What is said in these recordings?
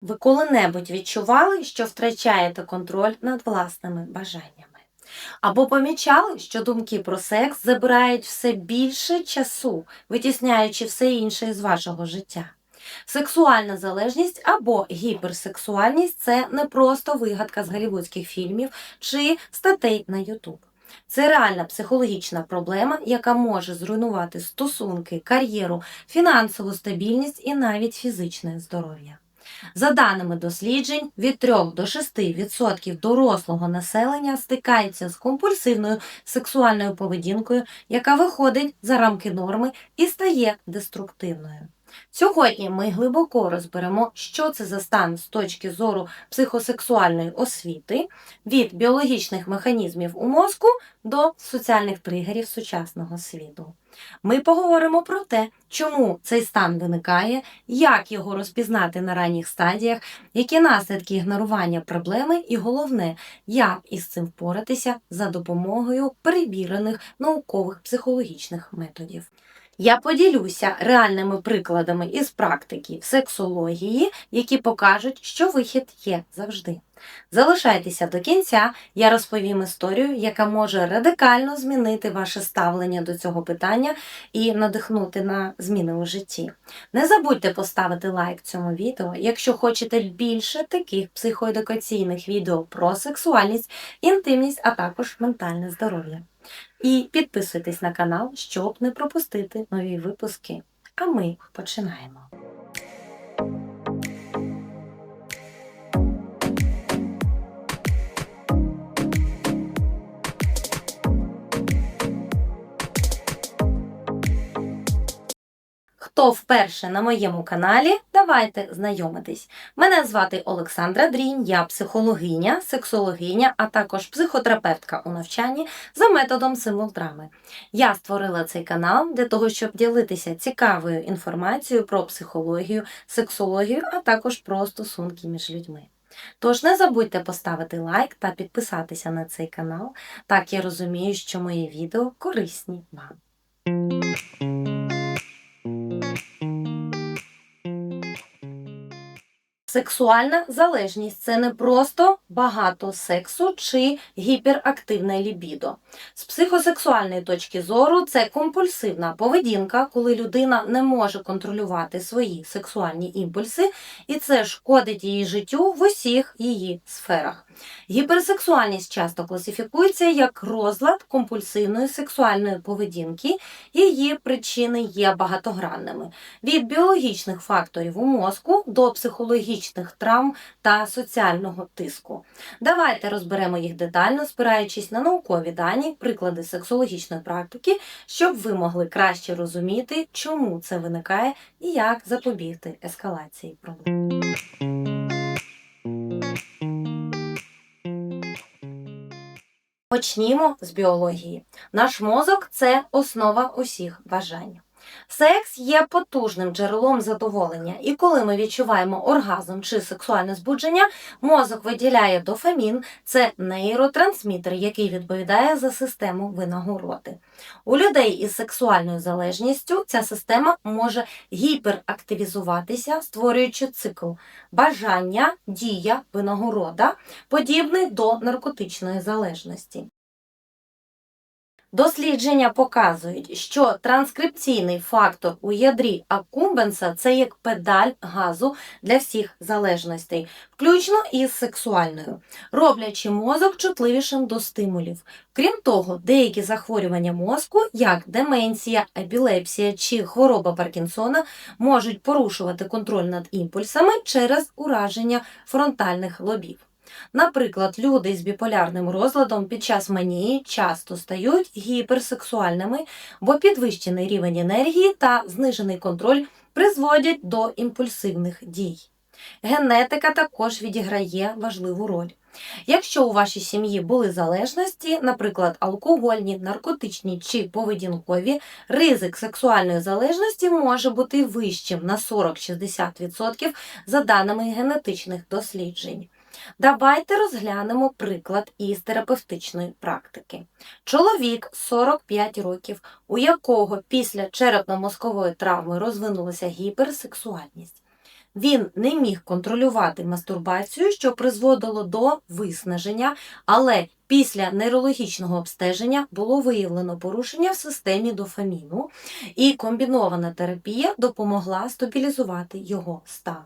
Ви коли-небудь відчували, що втрачаєте контроль над власними бажаннями? Або помічали, що думки про секс забирають все більше часу, витісняючи все інше з вашого життя? Сексуальна залежність або гіперсексуальність це не просто вигадка з голівудських фільмів чи статей на YouTube. Це реальна психологічна проблема, яка може зруйнувати стосунки, кар'єру, фінансову стабільність і навіть фізичне здоров'я. За даними досліджень, від 3 до 6% дорослого населення стикаються з компульсивною сексуальною поведінкою, яка виходить за рамки норми і стає деструктивною. Сьогодні ми глибоко розберемо, що це за стан з точки зору психосексуальної освіти, від біологічних механізмів у мозку до соціальних тригерів сучасного світу. Ми поговоримо про те, чому цей стан виникає, як його розпізнати на ранніх стадіях, які наслідки ігнорування проблеми, і головне, як із цим впоратися за допомогою перевірених наукових психологічних методів. Я поділюся реальними прикладами із практики сексології, які покажуть, що вихід є завжди. Залишайтеся до кінця, я розповім історію, яка може радикально змінити ваше ставлення до цього питання і надихнути на зміни у житті. Не забудьте поставити лайк цьому відео, якщо хочете більше таких психоедукаційних відео про сексуальність, інтимність, а також ментальне здоров'я. І підписуйтесь на канал, щоб не пропустити нові випуски. А ми починаємо. Хто вперше на моєму каналі, давайте знайомитись. Мене звати Олександра Дрінь, я психологиня, сексологиня, а також психотерапевтка у навчанні за методом символ-драми. Я створила цей канал для того, щоб ділитися цікавою інформацією про психологію, сексологію, а також про стосунки між людьми. Тож не забудьте поставити лайк та підписатися на цей канал. Так я розумію, що мої відео корисні вам. Сексуальна залежність це не просто багато сексу чи гіперактивне лібідо. З психосексуальної точки зору це компульсивна поведінка, коли людина не може контролювати свої сексуальні імпульси, і це шкодить її життю в усіх її сферах. Гіперсексуальність часто класифікується як розлад компульсивної сексуальної поведінки, її причини є багатогранними від біологічних факторів у мозку до психологічних травм та соціального тиску. Давайте розберемо їх детально, спираючись на наукові дані, приклади сексологічної практики, щоб ви могли краще розуміти, чому це виникає і як запобігти ескалації проблем. Почнімо з біології. Наш мозок це основа усіх бажань. Секс є потужним джерелом задоволення, і коли ми відчуваємо оргазм чи сексуальне збудження, мозок виділяє дофамін, це нейротрансмітер, який відповідає за систему винагороди. У людей із сексуальною залежністю ця система може гіперактивізуватися, створюючи цикл бажання, дія, винагорода, подібний до наркотичної залежності. Дослідження показують, що транскрипційний фактор у ядрі акумбенса це як педаль газу для всіх залежностей, включно із сексуальною, роблячи мозок чутливішим до стимулів. Крім того, деякі захворювання мозку, як деменція, епілепсія чи хвороба Паркінсона, можуть порушувати контроль над імпульсами через ураження фронтальних лобів. Наприклад, люди з біполярним розладом під час манії часто стають гіперсексуальними, бо підвищений рівень енергії та знижений контроль призводять до імпульсивних дій. Генетика також відіграє важливу роль. Якщо у вашій сім'ї були залежності, наприклад, алкогольні, наркотичні чи поведінкові, ризик сексуальної залежності може бути вищим на 40-60% за даними генетичних досліджень. Давайте розглянемо приклад із терапевтичної практики. Чоловік 45 років, у якого після черепно-мозкової травми розвинулася гіперсексуальність. Він не міг контролювати мастурбацію, що призводило до виснаження, але після нейрологічного обстеження було виявлено порушення в системі дофаміну, і комбінована терапія допомогла стабілізувати його стан.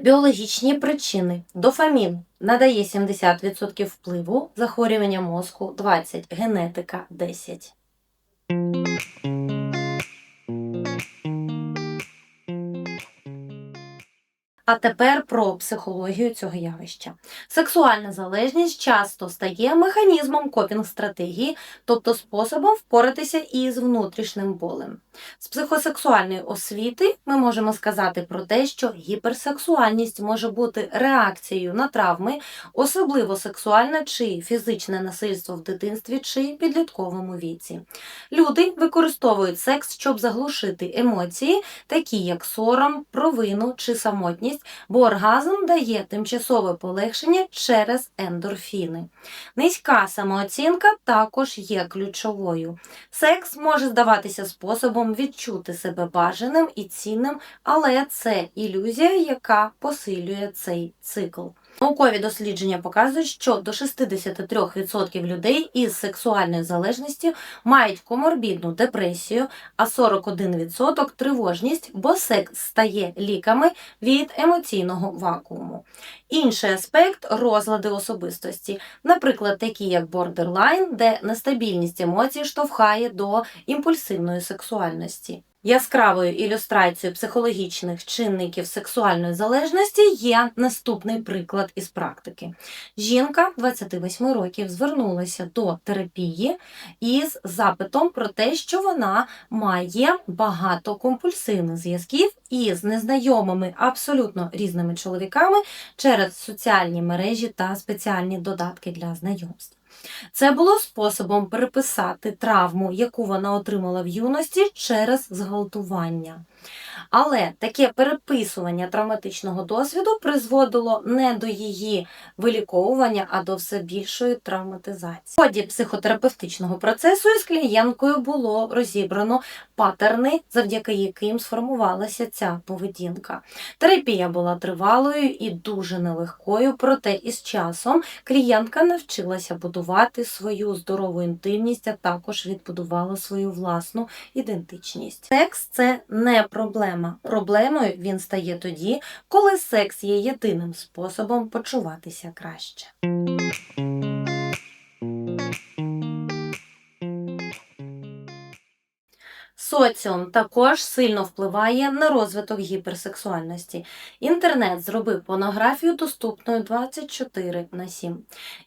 Біологічні причини. Дофамін надає 70% впливу, захворювання мозку 20, генетика 10. А тепер про психологію цього явища. Сексуальна залежність часто стає механізмом копінг-стратегії, тобто способом впоратися із внутрішнім болем. З психосексуальної освіти ми можемо сказати про те, що гіперсексуальність може бути реакцією на травми, особливо сексуальне чи фізичне насильство в дитинстві чи підлітковому віці. Люди використовують секс, щоб заглушити емоції, такі як сором, провину чи самотність, бо оргазм дає тимчасове полегшення через ендорфіни. Низька самооцінка також є ключовою. Секс може здаватися способом відчути себе бажаним і цінним, але це ілюзія, яка посилює цей цикл. Наукові дослідження показують, що до 63% людей із сексуальною залежністю мають коморбідну депресію, а 41% тривожність, бо секс стає ліками від емоційного вакууму. Інший аспект розлади особистості, наприклад, такі як бордерлайн, де нестабільність емоцій штовхає до імпульсивної сексуальності. Яскравою ілюстрацією психологічних чинників сексуальної залежності є наступний приклад із практики. Жінка 28 років звернулася до терапії із запитом про те, що вона має багато компульсивних зв'язків із незнайомими абсолютно різними чоловіками через соціальні мережі та спеціальні додатки для знайомств. Це було способом переписати травму, яку вона отримала в юності через зґвалтування. Але таке переписування травматичного досвіду призводило не до її виліковування, а до все більшої травматизації. В ході психотерапевтичного процесу із клієнткою було розібрано патерни, завдяки яким сформувалася ця поведінка. Терапія була тривалою і дуже нелегкою, проте із часом клієнтка навчилася будувати свою здорову інтимність, а також відбудувала свою власну ідентичність. Секс це не проблема. Проблемою він стає тоді, коли секс є єдиним способом почуватися краще. Соціум також сильно впливає на розвиток гіперсексуальності. Інтернет зробив порнографію доступною 24 на 7.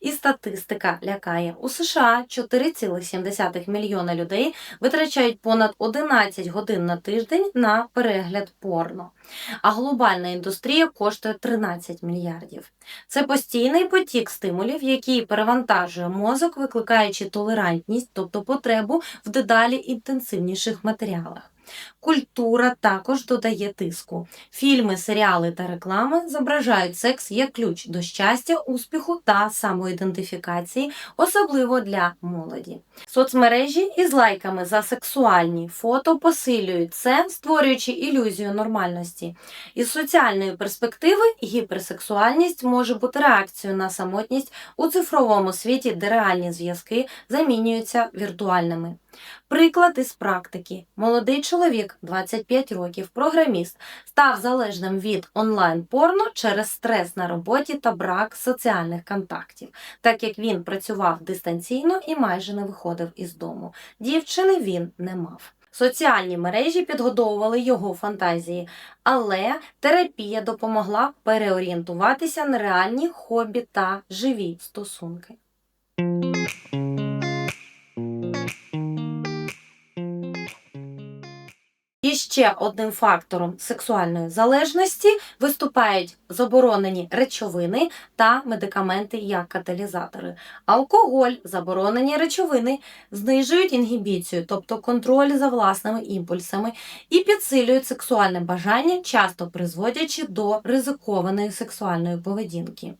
І статистика лякає. У США 4,7 мільйона людей витрачають понад 11 годин на тиждень на перегляд порно. А глобальна індустрія коштує 13 мільярдів. Це постійний потік стимулів, який перевантажує мозок, викликаючи толерантність, тобто потребу в дедалі інтенсивніших матеріалах. Культура також додає тиску. Фільми, серіали та реклами зображають секс як ключ до щастя, успіху та самоідентифікації, особливо для молоді. Соцмережі із лайками за сексуальні фото посилюють це, створюючи ілюзію нормальності. Із соціальної перспективи гіперсексуальність може бути реакцією на самотність у цифровому світі, де реальні зв'язки замінюються віртуальними. Приклад із практики. Молодий чоловік, 25 років, програміст, став залежним від онлайн-порно через стрес на роботі та брак соціальних контактів, так як він працював дистанційно і майже не виходив із дому. Дівчини він не мав. Соціальні мережі підгодовували його фантазії, але терапія допомогла переорієнтуватися на реальні хобі та живі стосунки. Ще одним фактором сексуальної залежності виступають заборонені речовини та медикаменти як каталізатори. Алкоголь, заборонені речовини знижують інгібіцію, тобто контроль за власними імпульсами, і підсилюють сексуальне бажання, часто призводячи до ризикованої сексуальної поведінки.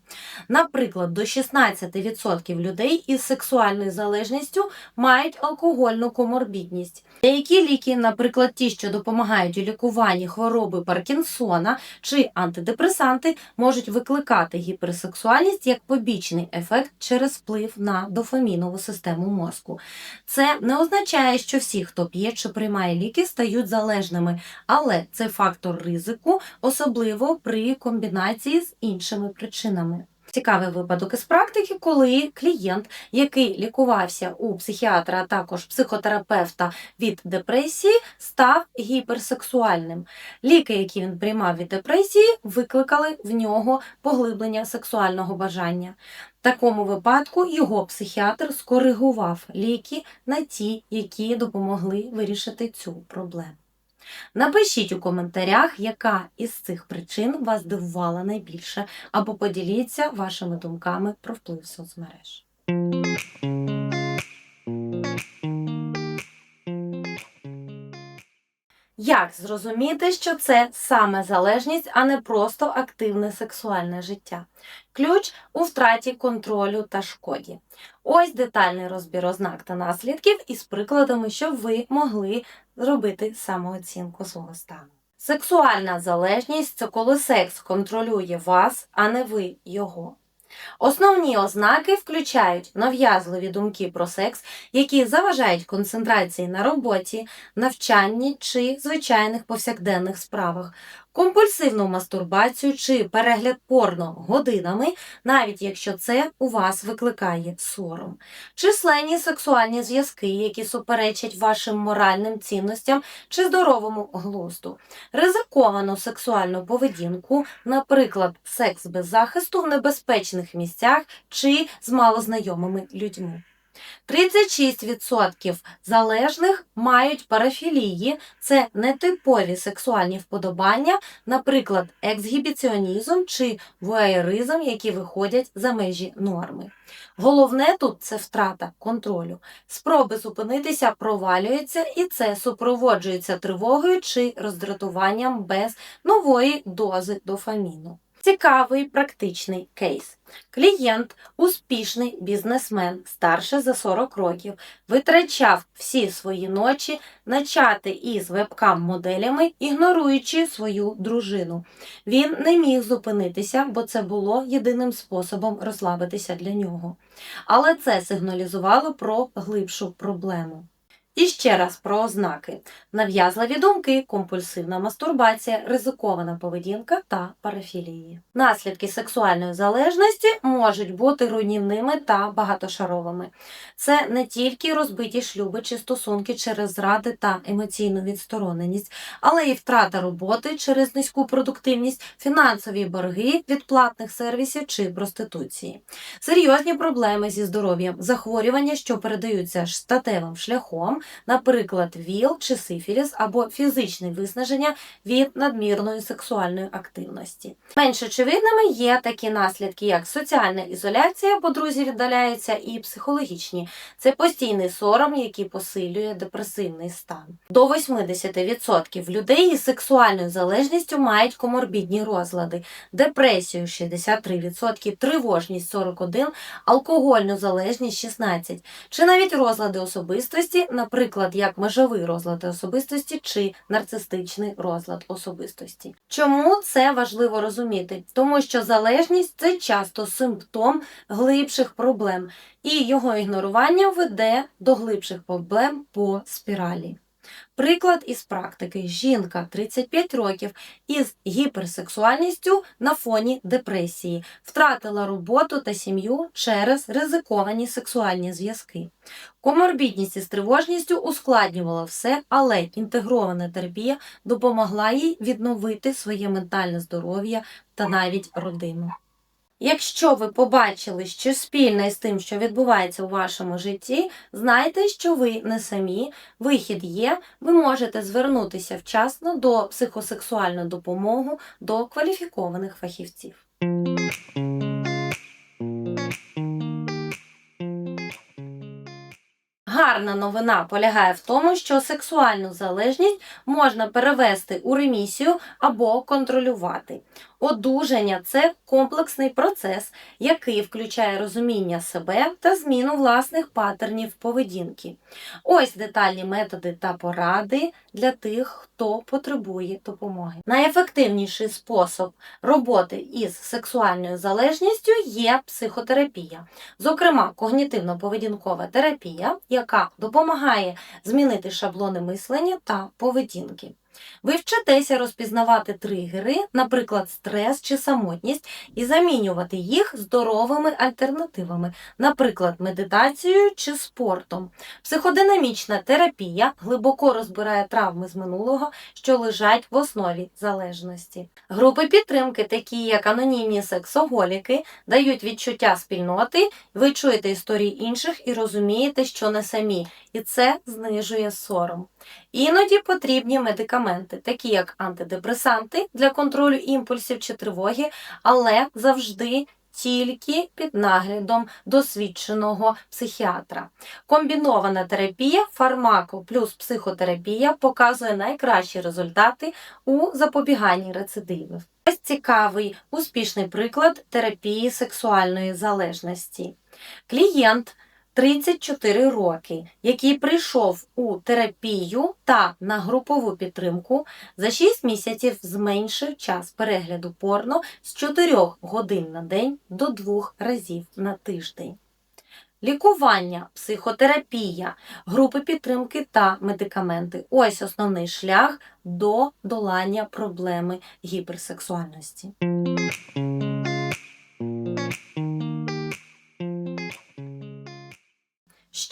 Наприклад, до 16% людей із сексуальною залежністю мають алкогольну коморбідність. Деякі ліки, наприклад, ті, що допомагають допомагають у лікуванні хвороби Паркінсона чи антидепресанти можуть викликати гіперсексуальність як побічний ефект через вплив на дофамінову систему мозку. Це не означає, що всі, хто п'є чи приймає ліки, стають залежними, але це фактор ризику, особливо при комбінації з іншими причинами. Цікавий випадок із практики, коли клієнт, який лікувався у психіатра, а також психотерапевта від депресії, став гіперсексуальним. Ліки, які він приймав від депресії, викликали в нього поглиблення сексуального бажання. В такому випадку його психіатр скоригував ліки на ті, які допомогли вирішити цю проблему. Напишіть у коментарях, яка із цих причин вас дивувала найбільше, або поділіться вашими думками про вплив соцмереж. Як зрозуміти, що це саме залежність, а не просто активне сексуальне життя? Ключ у втраті контролю та шкоді. Ось детальний розбір ознак та наслідків із прикладами, щоб ви могли зробити самооцінку свого стану. Сексуальна залежність це коли секс контролює вас, а не ви його. Основні ознаки включають нав'язливі думки про секс, які заважають концентрації на роботі, навчанні чи звичайних повсякденних справах, компульсивну мастурбацію чи перегляд порно годинами, навіть якщо це у вас викликає сором, численні сексуальні зв'язки, які суперечать вашим моральним цінностям чи здоровому глузду, ризиковану сексуальну поведінку, наприклад, секс без захисту в небезпечних місцях чи з малознайомими людьми. 36% залежних мають парафілії, це нетипові сексуальні вподобання, наприклад, ексгібіціонізм чи вуаєризм, які виходять за межі норми. Головне тут це втрата контролю. Спроби зупинитися провалюються, і це супроводжується тривогою чи роздратуванням без нової дози дофаміну. Цікавий практичний кейс. Клієнт, успішний бізнесмен, старше за 40 років, витрачав всі свої ночі на чати із вебкам-моделями, ігноруючи свою дружину. Він не міг зупинитися, бо це було єдиним способом розслабитися для нього. Але це сигналізувало про глибшу проблему. І ще раз про ознаки: нав'язливі думки, компульсивна мастурбація, ризикована поведінка та парафілії. Наслідки сексуальної залежності можуть бути руйнівними та багатошаровими. Це не тільки розбиті шлюби чи стосунки через зради та емоційну відстороненість, але й втрата роботи через низьку продуктивність, фінансові борги від платних сервісів чи проституції, серйозні проблеми зі здоров'ям, захворювання, що передаються статевим шляхом наприклад, ВІЛ чи сифіліс або фізичне виснаження від надмірної сексуальної активності. Менш очевидними є такі наслідки, як соціальна ізоляція, бо друзі віддаляються, і психологічні це постійний сором, який посилює депресивний стан. До 80% людей із сексуальною залежністю мають коморбідні розлади, депресію 63%, тривожність 41%, алкогольну залежність 16%, чи навіть розлади особистості, наприклад, як межовий розлад особистості чи нарцистичний розлад особистості. Чому це важливо розуміти? Тому що залежність це часто симптом глибших проблем, і його ігнорування веде до глибших проблем по спіралі. Приклад із практики: жінка 35 років із гіперсексуальністю на фоні депресії, втратила роботу та сім'ю через ризиковані сексуальні зв'язки. Коморбідність із тривожністю ускладнювала все, але інтегрована терапія допомогла їй відновити своє ментальне здоров'я та навіть родину. Якщо ви побачили щось спільне з тим, що відбувається у вашому житті, знайте, що ви не самі, вихід є, ви можете звернутися вчасно до психосексуальної допомоги до кваліфікованих фахівців. Гарна новина полягає в тому, що сексуальну залежність можна перевести у ремісію або контролювати. Одужання це комплексний процес, який включає розуміння себе та зміну власних паттернів поведінки. Ось детальні методи та поради для тих, хто потребує допомоги. Найефективніший спосіб роботи із сексуальною залежністю є психотерапія, зокрема когнітивно-поведінкова терапія, яка допомагає змінити шаблони мислення та поведінки. Ви вчитеся розпізнавати тригери, наприклад, стрес чи самотність, і замінювати їх здоровими альтернативами, наприклад, медитацією чи спортом. Психодинамічна терапія глибоко розбирає травми з минулого, що лежать в основі залежності. Групи підтримки, такі як анонімні сексоголіки, дають відчуття спільноти, ви чуєте історії інших і розумієте, що не самі, і це знижує сором. Іноді потрібні медикаменти, такі як антидепресанти для контролю імпульсів чи тривоги, але завжди тільки під наглядом досвідченого психіатра. Комбінована терапія, фармако плюс психотерапія показує найкращі результати у запобіганні рецидивів. Ось цікавий успішний приклад терапії сексуальної залежності. Клієнт 34 роки, який прийшов у терапію та на групову підтримку, за 6 місяців зменшив час перегляду порно з 4 годин на день до 2 разів на тиждень. Лікування, психотерапія, групи підтримки та медикаменти ось основний шлях до долання проблеми гіперсексуальності.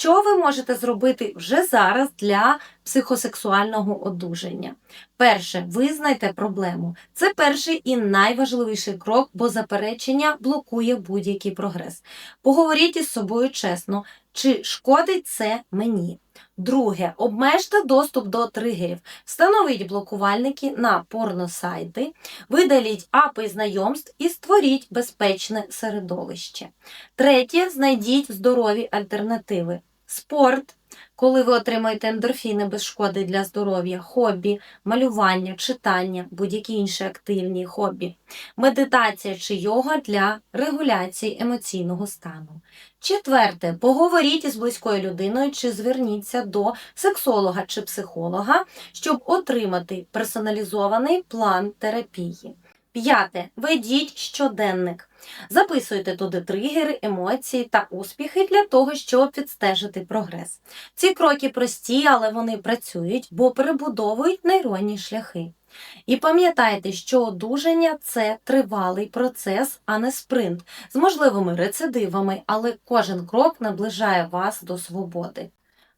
Що ви можете зробити вже зараз для психосексуального одужання? Перше, визнайте проблему. Це перший і найважливіший крок, бо заперечення блокує будь-який прогрес. Поговоріть із собою чесно, чи шкодить це мені. Друге, обмежте доступ до тригерів. Встановіть блокувальники на порносайти, видаліть апи знайомств і створіть безпечне середовище. Третє, знайдіть здорові альтернативи. Спорт, коли ви отримаєте ендорфіни без шкоди для здоров'я, хобі, малювання, читання, будь-які інші активні хобі, медитація чи йога для регуляції емоційного стану. Четверте, поговоріть із близькою людиною чи зверніться до сексолога чи психолога, щоб отримати персоналізований план терапії. П'яте. Ведіть щоденник. Записуйте туди тригери, емоції та успіхи для того, щоб відстежити прогрес. Ці кроки прості, але вони працюють, бо перебудовують нейронні шляхи. І пам'ятайте, що одужання це тривалий процес, а не спринт, з можливими рецидивами, але кожен крок наближає вас до свободи.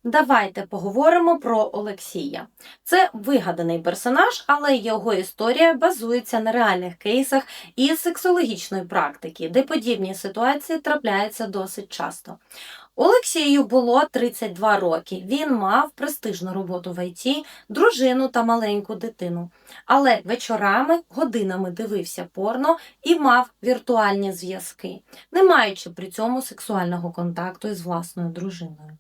Давайте поговоримо про Олексія. Це вигаданий персонаж, але його історія базується на реальних кейсах із сексологічної практики, де подібні ситуації трапляються досить часто. Олексію було 32 роки. Він мав престижну роботу в ІТ, дружину та маленьку дитину. Але вечорами, годинами дивився порно і мав віртуальні зв'язки, не маючи при цьому сексуального контакту із власною дружиною.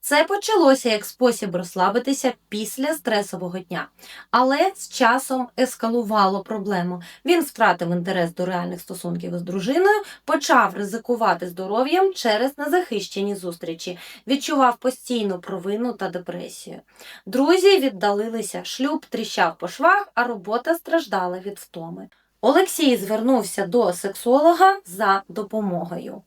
Це почалося як спосіб розслабитися після стресового дня, але з часом ескалувало проблему. Він втратив інтерес до реальних стосунків із дружиною, почав ризикувати здоров'ям через незахищені зустрічі, відчував постійну провину та депресію. Друзі віддалилися, шлюб тріщав по швах, а робота страждала від втоми. Олексій звернувся до сексолога за допомогою.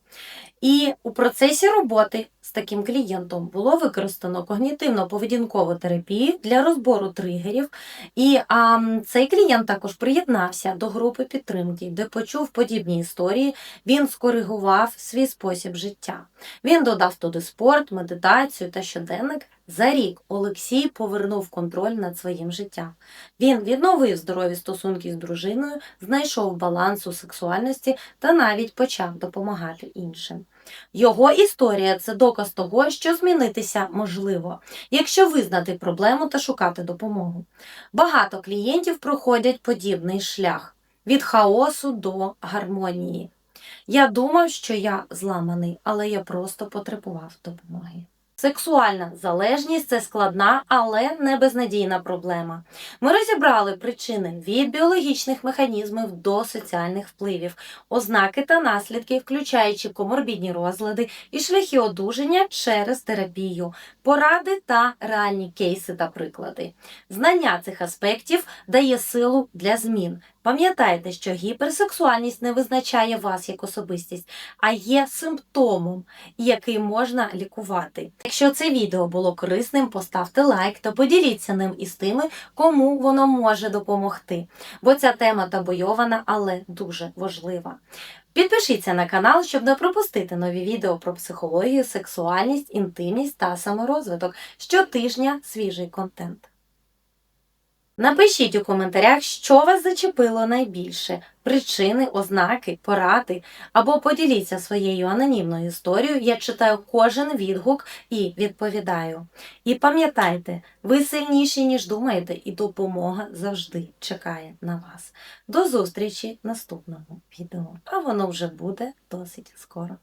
І у процесі роботи з таким клієнтом було використано когнітивно-поведінкову терапію для розбору тригерів. І а, цей клієнт також приєднався до групи підтримки, де почув подібні історії. Він скоригував свій спосіб життя. Він додав туди спорт, медитацію та щоденник. За рік Олексій повернув контроль над своїм життям. Він відновив здорові стосунки з дружиною, знайшов баланс у сексуальності та навіть почав допомагати іншим. Його історія це доказ того, що змінитися можливо, якщо визнати проблему та шукати допомогу. Багато клієнтів проходять подібний шлях від хаосу до гармонії. Я думав, що я зламаний, але я просто потребував допомоги. Сексуальна залежність це складна, але не безнадійна проблема. Ми розібрали причини від біологічних механізмів до соціальних впливів, ознаки та наслідки, включаючи коморбідні розлади і шляхи одужання через терапію, поради та реальні кейси та приклади. Знання цих аспектів дає силу для змін. Пам'ятайте, що гіперсексуальність не визначає вас як особистість, а є симптомом, який можна лікувати. Якщо це відео було корисним, поставте лайк та поділіться ним із тими, кому воно може допомогти. Бо ця тема табойована, але дуже важлива. Підпишіться на канал, щоб не пропустити нові відео про психологію, сексуальність, інтимність та саморозвиток. Щотижня свіжий контент. Напишіть у коментарях, що вас зачепило найбільше, причини, ознаки, поради, або поділіться своєю анонімною історією. Я читаю кожен відгук і відповідаю. І пам'ятайте, ви сильніші, ніж думаєте, і допомога завжди чекає на вас. До зустрічі в наступному відео, а воно вже буде досить скоро.